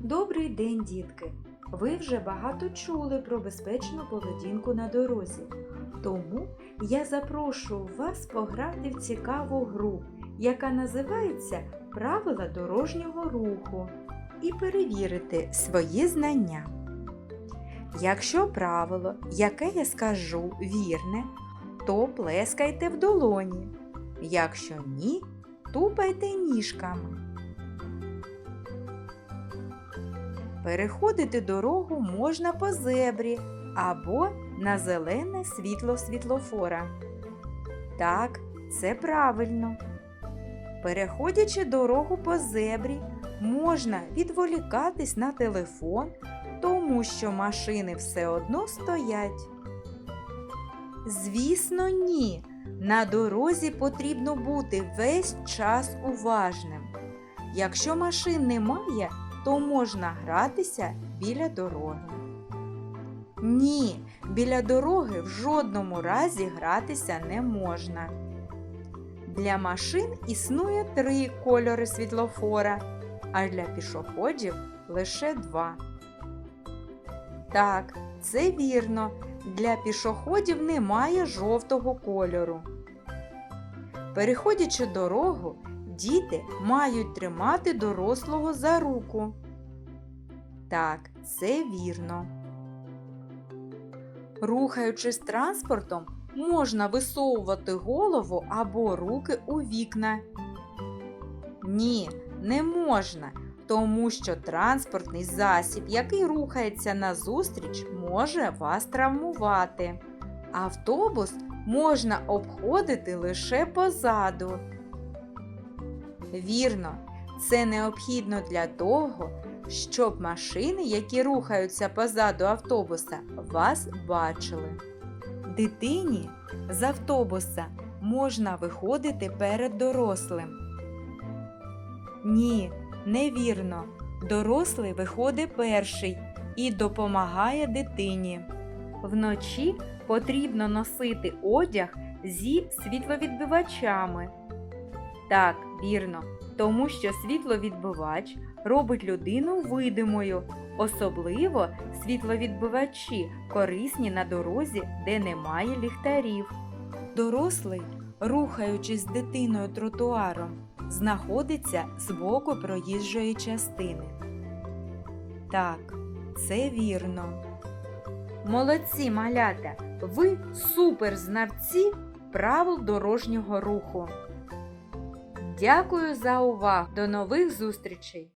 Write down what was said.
Добрий день, дітки! Ви вже багато чули про безпечну поведінку на дорозі. Тому я запрошую вас пограти в цікаву гру, яка називається Правила дорожнього руху, і перевірити свої знання. Якщо правило, яке я скажу, вірне, то плескайте в долоні. Якщо ні, тупайте ніжками. Переходити дорогу можна по зебрі або на зелене світло світлофора. Так, це правильно. Переходячи дорогу по зебрі, можна відволікатись на телефон, тому що машини все одно стоять. Звісно, ні. На дорозі потрібно бути весь час уважним. Якщо машин немає, то можна гратися біля дороги. Ні, біля дороги в жодному разі гратися не можна. Для машин існує три кольори світлофора, а для пішоходів лише два. Так, це вірно. Для пішоходів немає жовтого кольору. Переходячи дорогу, діти мають тримати дорослого за руку. Так, це вірно. Рухаючись транспортом, можна висовувати голову або руки у вікна. Ні, не можна, тому що транспортний засіб, який рухається назустріч, може вас травмувати. Автобус можна обходити лише позаду. Вірно, це необхідно для того, щоб машини, які рухаються позаду автобуса, вас бачили. Дитині з автобуса можна виходити перед дорослим. Ні, невірно. Дорослий виходить перший і допомагає дитині. Вночі потрібно носити одяг зі світловідбивачами. Так, вірно, тому що світловідбивач робить людину видимою, особливо світловідбивачі корисні на дорозі, де немає ліхтарів. Дорослий, рухаючись з дитиною тротуаром, знаходиться з боку проїжджої частини. Так, це вірно. Молодці малята! Ви суперзнавці правил дорожнього руху. Дякую за увагу! До нових зустрічей!